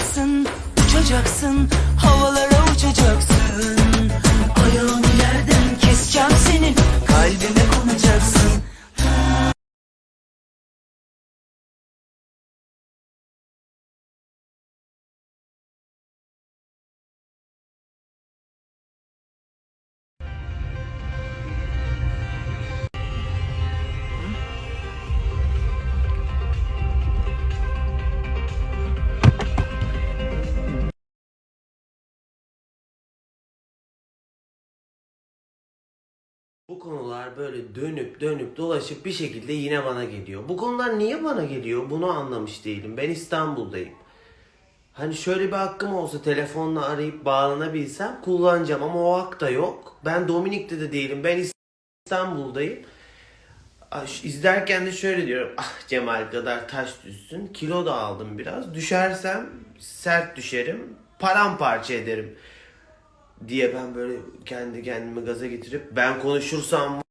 uçacaksın, uçacaksın, havalara uçacaksın. Bu konular böyle dönüp dönüp dolaşıp bir şekilde yine bana geliyor. Bu konular niye bana geliyor bunu anlamış değilim. Ben İstanbul'dayım. Hani şöyle bir hakkım olsa telefonla arayıp bağlanabilsem kullanacağım ama o hak da yok. Ben Dominik'te de değilim. Ben İstanbul'dayım. İzlerken de şöyle diyorum. Ah Cemal kadar taş düşsün. Kilo da aldım biraz. Düşersem sert düşerim. Paramparça ederim diye ben böyle kendi kendimi gaza getirip ben konuşursam